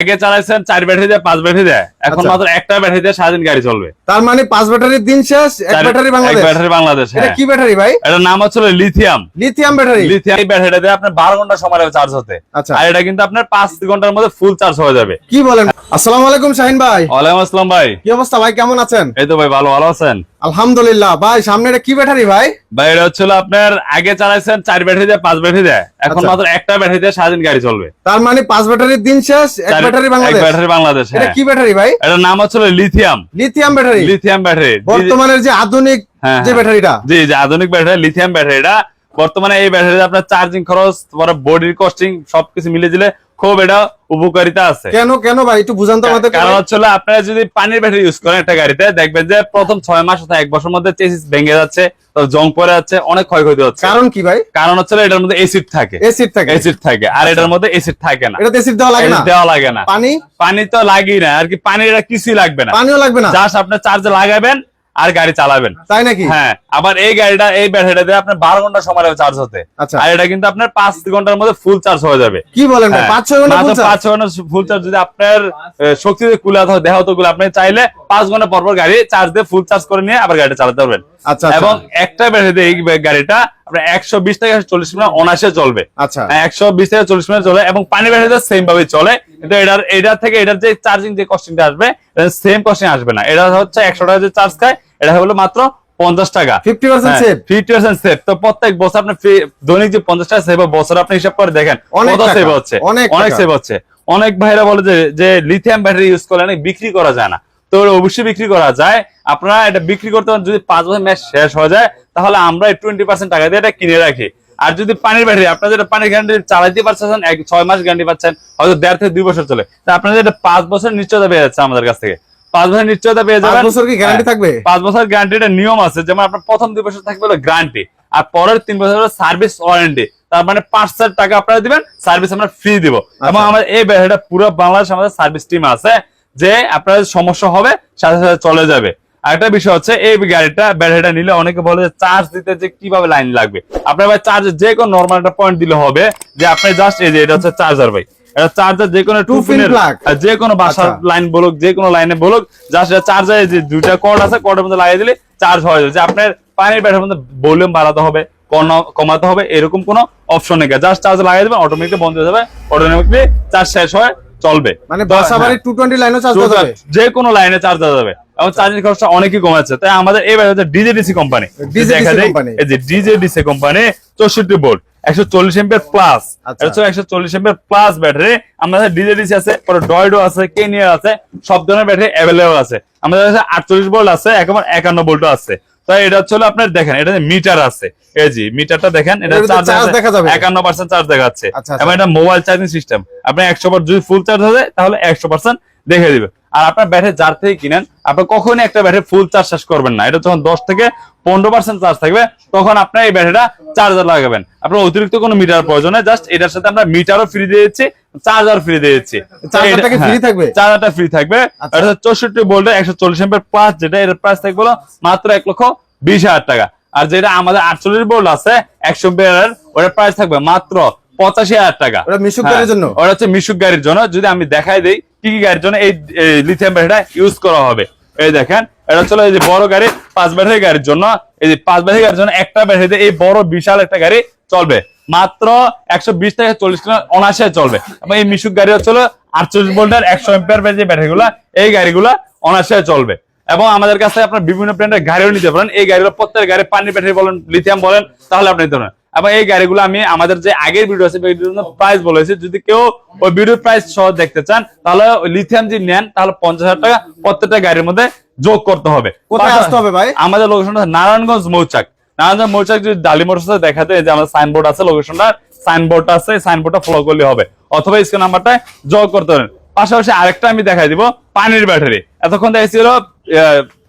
আগে চালাইছেন চার ব্যাটারি দেয় পাঁচ ব্যাটারি দেয়। এখন আচ্ছা। মাত্র একটা ব্যাটারি দিয়ে সারাদিন গাড়ি চলবে। তার মানে পাঁচ ব্যাটারির দিন শেষ এক ব্যাটারি বাংলাদেশ। ব্যাটারি বাংলাদেশ এটা হ্যাঁ। কি ব্যাটারি ভাই? এটার নাম হচ্ছে লিথিয়াম লিথিয়াম ব্যাটারি লিথিয়াম এই ব্যাটারিটা দিয়ে আপনার বারো ঘণ্টা সময় লাগবে চার্জ হতে। আচ্ছা। আর এটা কিন্তু আপনার পাঁচ ঘণ্টার মধ্যে ফুল চার্জ হয়ে যাবে। কি বলেন? আসসালামু আলাইকুম শাহিন ভাই। ওয়ালাইকুম আসসালাম ভাই। কি অবস্থা ভাই? কেমন আছেন? এই তো ভাই ভালো ভালো আছেন? আলহামদুলিল্লাহ। ভাই সামনে এটা কি ব্যাটারি ভাই? ভাই এটা হচ্ছিল আপনার আগে চালাইছেন চার ব্যাটারি দেয় পাঁচ ব্যাটারি দেয়। এখন আচ্ছা। মাত্র একটা ব্যাটারি দিয়ে সারাদিন গাড়ি চলবে। তার মানে পাঁচ ব্যাটারির দিন শেষ এক ব্যাটারি বাংলাদেশ। ব্যাটারি বাংলাদেশ এটা হ্যাঁ। কি ব্যাটারি ভাই? এটার নাম হচ্ছিল lithium lithium battery lithium battery বর্তমানের যে আধুনিক হ্যাঁ, যে হ্যাঁ। ব্যাটারিটা। জি যে আধুনিক ব্যাটারি লিথিয়াম ব্যাটারিটা বর্তমানে এই ব্যাটারিতে আপনার চার্জিং খরচ পরে বডির কস্টিং সবকিছু মিলে দিলে খুব এটা উপকারিতা আছে। কেন কেন ভাই? একটু বুঝান তো আমাদের কারণ হচ্ছে আপনারা যদি পানির ব্যাটারি ইউজ করেন একটা গাড়িতে দেখবেন যে প্রথম ছয় মাস অথবা এক বছর মধ্যে চেসিস ভেঙে যাচ্ছে জং পড়ে যাচ্ছে অনেক ক্ষয়ক্ষতি হচ্ছে। কারণ কি ভাই? কারণ হচ্ছে এটার মধ্যে এসিড থাকে। এসিড থাকে। এসিড থাকে। আর এটার মধ্যে এসিড থাকে না। এটাতে এসিড দেওয়া লাগে না? দেওয়া লাগে না। পানি? পানি তো লাগেই না। আর কি পানির এটা কিছুই লাগবে না। পানিও লাগবে না? জাস্ট আপনার চার্জে লাগাবেন আর গাড়ি চালাবেন। তাই নাকি? হ্যাঁ। আবার এই গাড়িটা এই ব্যাটারিটা দিয়ে আপনার বারো ঘণ্টা সময় লাগবে চার্জ হতে। আচ্ছা। আর এটা কিন্তু আপনার পাঁচ ঘণ্টার মধ্যে ফুল চার্জ হয়ে যাবে। কি বলেন হ্যাঁ। পাঁচ ছয় ঘণ্টা? পাঁচ ছয় ঘণ্টা ফুল চার্জ যদি আপনার আহ, শক্তিতে কুলা থাকে দেহ তো আপনি চাইলে পাঁচ ঘণ্টা পর পর গাড়ি চার্জ দিয়ে ফুল চার্জ করে নিয়ে আবার গাড়িটা চালাতে পারবেন। আচ্ছা এবং আচ্ছা একটা ব্যাটারিতে এই গাড়িটা আপনার একশো বিশ থেকে চল্লিশ মিনিট অনাসে চলবে। আচ্ছা। একশো বিশ থেকে চল্লিশ মিনিট চলে এবং পানি ব্যাটারিতে সেম ভাবে চলে। কিন্তু এটার এটার থেকে এটার যে চার্জিং যে কস্টিংটা আসবে সেম কস্টিং আসবে না। এটা হচ্ছে একশো টাকা যে চার্জ খায় এটা হলো মাত্র পঞ্চাশ টাকা। ফিফটি পার্সেন্ট হ্যাঁ, সেভ। Fifty percent save. তো প্রত্যেক বছর আপনি দৈনিক যে পঞ্চাশ টাকা সেভ বছর আপনি হিসাব করে দেখেন কত সেভ হচ্ছে। অনেক অনেক সেভ হচ্ছে। অনেক ভাইরা বলে যে যে লিথিয়াম ব্যাটারি ইউজ করলে নাকি বিক্রি করা যায় না। তো অবশ্যই বিক্রি করা যায়। আপনারা এটা বিক্রি করতে পারেন যদি পাঁচ বছর ম্যাচ শেষ হয়ে যায় তাহলে আমরা টোয়েন্টি পার্সেন্ট টাকা দিয়ে এটা কিনে রাখি। আর যদি পানির ব্যাটারি আপনারা যেটা পানির গ্যারান্টি চালাইতে পারছেন ছয় মাস গ্যারান্টি পাচ্ছেন হয়তো দেড় থেকে দুই বছর চলে। তা আপনারা এটা পাঁচ বছর নিশ্চয়তা পেয়ে যাচ্ছে আমাদের কাছ থেকে। পাঁচ বছর নিশ্চয়তা পেয়ে পাঁচ যাবেন। বছর কি গ্যারান্টি। থাকবে? পাঁচ বছর গ্যারান্টির নিয়ম আছে যেমন আপনার প্রথম দুই বছর থাকবে হলো গ্যারান্টি আর পরের তিন বছর সার্ভিস ওয়ারেন্টি তার মানে পাঁচ হাজার টাকা আপনারা দিবেন সার্ভিস আমরা ফ্রি দিব। এবং আমাদের এই ব্যাটারিটা পুরো বাংলাদেশ আমাদের সার্ভিস টিম আছে যে আপনার সমস্যা হবে সাথে সাথে চলে যাবে। আরেকটা বিষয় হচ্ছে এই গাড়িটা ব্যাটারিটা নিলে অনেকে বলে যে চার্জ দিতে যে কীভাবে লাইন লাগবে। আপনার ভাই চার্জ যে কোনো নর্মাল একটা পয়েন্ট দিলে হবে যে আপনি জাস্ট এই যে এটা হচ্ছে চার্জার ভাই। এটা চার্জার যে কোনো টু পিনের যে কোনো বাসার। লাইন বলুক যে কোনো লাইনে বলুক চার্জার যে দুইটা কর্ড আছে কর্ডের মধ্যে লাগিয়ে দিলে চার্জ হয়ে যাবে। যে আপনার পানির ব্যাটারির মধ্যে ভলিউম বাড়াতে হবে কমাতে হবে এরকম কোনো অপশন নেই। জাস্ট চার্জ লাগিয়ে দেবেন অটোমেটিক বন্ধ হয়ে যাবে অটোমেটিকলি চার্জ শেষ হয়ে চলবে। মানে হ্যাঁ, লাইনও চার্জ যাবে যে কোনো লাইনে চার্জ দেওয়া যাবে। এবং চার্জিং খরচটা অনেকই কমেছে। তাই আমাদের এই ব্যাটারি ডিজেডিসি কোম্পানি। এই যে ডিজেডিসি কোম্পানি চৌষট্টি ভোল্ট একশো চল্লিশ এম্পিয়ার প্লাস আচ্ছা। একশো চল্লিশ প্লাস ব্যাটারি আমাদের ডিজেডিসি আছে পরে ডয়েডো আছে কেনিয়ার আছে সব ধরনের ব্যাটারি অ্যাভেলেবল আছে। আমাদের কাছে আটচল্লিশ ভোল্ট আছে একেবারে একান্ন ভোল্টও আছে। তাই এটা হচ্ছে আপনার দেখেন এটা মিটার আছে। এই জি মিটারটা দেখেন এটা চার্জ দেখা যাবে। একান্ন পার্সেন্ট চার্জ দেখাচ্ছে। আচ্ছা, আচ্ছা। এবং এটা মোবাইল চার্জিং সিস্টেম আপনি একশো বার যদি ফুল চার্জ হয়ে তাহলে একশো পার্সেন্ট দেখে দিবে। আর আপনার ব্যাটারি যার থেকে কিনেন আপনি কখনই একটা ব্যাটারি ফুল চার্জ শেষ করবেন না। এটা যখন দশ থেকে পনেরো পার্সেন্ট চার্জ থাকবে তখন আপনার এই ব্যাটারিটা চার্জার লাগাবেন। আপনার অতিরিক্ত কোনো মিটার প্রয়োজন নেই জাস্ট এটার সাথে আমরা মিটারও ফ্রি দিয়ে দিচ্ছি চার্জার ফ্রি দিয়ে দিচ্ছি। চার্জারটা ফ্রি থাকবে? আচ্ছা। চৌষট্টি একশো চল্লিশ এম্পের প্লাস যেটা এর প্রাইস থাকবে মাত্র এক লক্ষ বিশ হাজার টাকা। আর যেটা আমাদের আটচল্লিশ ভোল্ট আছে একশো এর ওটার প্রাইস থাকবে মাত্র পঁচাশি হাজার টাকা। ওটা মিশুক হ্যাঁ, গাড়ির জন্য? ওটা হচ্ছে মিশুক গাড়ির জন্য। যদি আমি দেখাই দিই কি কি গাড়ির জন্য এই লিথিয়াম ব্যাটারিটা ইউজ করা হবে? এই দেখেন, এটা হচ্ছে এই যে বড় গাড়ি, পাঁচ ব্যাটারি গাড়ির জন্য। এই যে পাঁচ ব্যাটারি গাড়ির জন্য একটা ব্যাটারিতে এই বড় বিশাল একটা গাড়ি চলবে। মাত্র একশো বিশ থেকে চল্লিশ কিলো চলবে। এবং এই মিশুক গাড়ি হচ্ছে আটচল্লিশ ভোল্টের একশো এম্পিয়ার যে ব্যাটারিগুলা এই গাড়িগুলো অনায়াসে চলবে। এবং আমাদের কাছে আপনার বিভিন্ন ব্র্যান্ডের গাড়িও নিতে পারেন। এই গাড়িগুলো প্রত্যেক গাড়ি পানির ব্যাটারি বলেন লিথিয়াম বলেন, তাহলে আপনি নিতে পারেন। এবং এই গাড়িগুলো আমি আমাদের যে আগের ভিডিও আছে প্রাইস বলেছি যদি কেউ ওই ভিডিও প্রাইস সহ দেখতে চান তাহলে লিথিয়াম যদি নেন তাহলে পঞ্চাশ হাজার টাকা প্রত্যেকটা গাড়ির মধ্যে যোগ করতে হবে। কোথায় আসতে হবে ভাই? আমাদের লোকেশনটা নারায়ণগঞ্জ মৌচাক। নারায়ণগঞ্জ মৌচাক যদি ডালি মোটরস দেখাতে এই যে আমাদের সাইনবোর্ড আছে লোকেশনটা সাইনবোর্ড আছে সাইনবোর্ডটা ফলো করলে হবে। অথবা স্ক্রিন নাম্বারটা যোগ করতে পারেন। পাশাপাশি আরেকটা আমি দেখাই দিব পানির ব্যাটারি এতক্ষণ দেখেছিল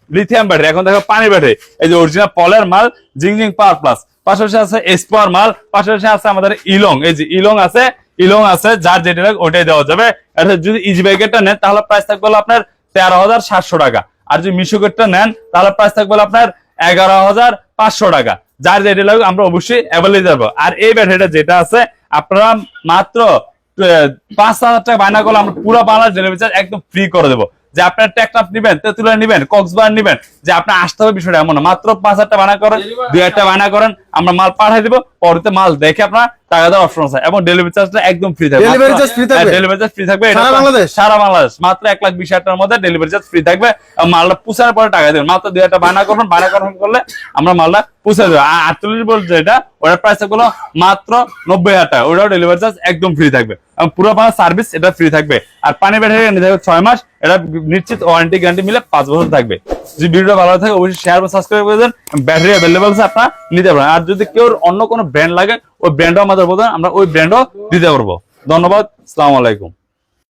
লিথিয়াম ব্যাটারি এখন দেখো পানির ব্যাটারি এই যে অরিজিনাল পলের মাল জিং জিং পাওয়ার প্লাস পাশাপাশি আছে এসপার মাল পাশাপাশি আছে আমাদের ইলং এই যে ইলং আছে ইলং আছে যার যেটা লাগে ওটাই দেওয়া যাবে। আর যদি ইজি ব্যাগেরটা নেন তাহলে প্রাইস থাকবে আপনার তেরো হাজার সাতশো টাকা। আর যদি মিশুকেরটা নেন তাহলে প্রাইস থাকবে আপনার এগারো হাজার পাঁচশো টাকা। যার যেটা লাগবে আমরা অবশ্যই অ্যাভেলেবল যাব আর এই ব্যাটারিটা যেটা আছে আপনারা মাত্র পাঁচ হাজার টাকা বায়না করলে আমরা পুরো বাংলাদেশ ডেলিভারি চার্জ একদম ফ্রি করে দেবো। যে আপনার ট্যাকটাপ নিবেন তেঁতুলিয়া নিবেন কক্সবাজার নিবেন যে আপনার আসতে হবে বিষয়টা এমন মাত্র পাঁচ হাজার টাকা বায়না করেন দুই একটা বায়না করেন আমরা মাল পাঠাই দিব পরবর্তীতে মাল দেখে আপনার টাকা দেওয়ার অপশন আছে এবং ডেলিভারি চার্জটা একদম ফ্রি থাকবে। Delivery charge free থাকবে? ডেলিভারি চার্জ ফ্রি থাকবে। সারা বাংলাদেশ? সারা বাংলাদেশ। মাত্র এক লাখ বিশ হাজার টাকার মধ্যে ডেলিভারি চার্জ ফ্রি থাকবে। মালটা পুষার পরে টাকা দেবেন। মাত্র দুই একটা বায়না করবেন। বায়না করবেন করলে আমরা মালটা পুষে দেবো। আর আটচল্লিশ বল যেটা ওটার প্রাইসগুলো মাত্র নব্বই হাজার টাকা। ওটাও ডেলিভারি চার্জ একদম ফ্রি থাকবে। পুরো পাওয়ার সার্ভিস এটা ফ্রি থাকবে। আর পানি ব্যাটারি নিতে থাকবে ছয় মাস। এটা নিশ্চিত ওয়ারেন্টি গ্যারান্টি মিলে পাঁচ বছর থাকবে। যদি ভিডিওটা ভালো থাকে, অবশ্যই শেয়ার বা সাবস্ক্রাইব করে দেন। ব্যাটারি অ্যাভেলেবল আছে, আপনারা নিতে পারেন। আর যদি কেউ অন্য কোনো ব্র্যান্ড লাগে, ওই ব্র্যান্ডও আমাদের বলতেন আমরা ওই ব্র্যান্ডও দিতে পারব। ধন্যবাদ আসসালামু আলাইকুম।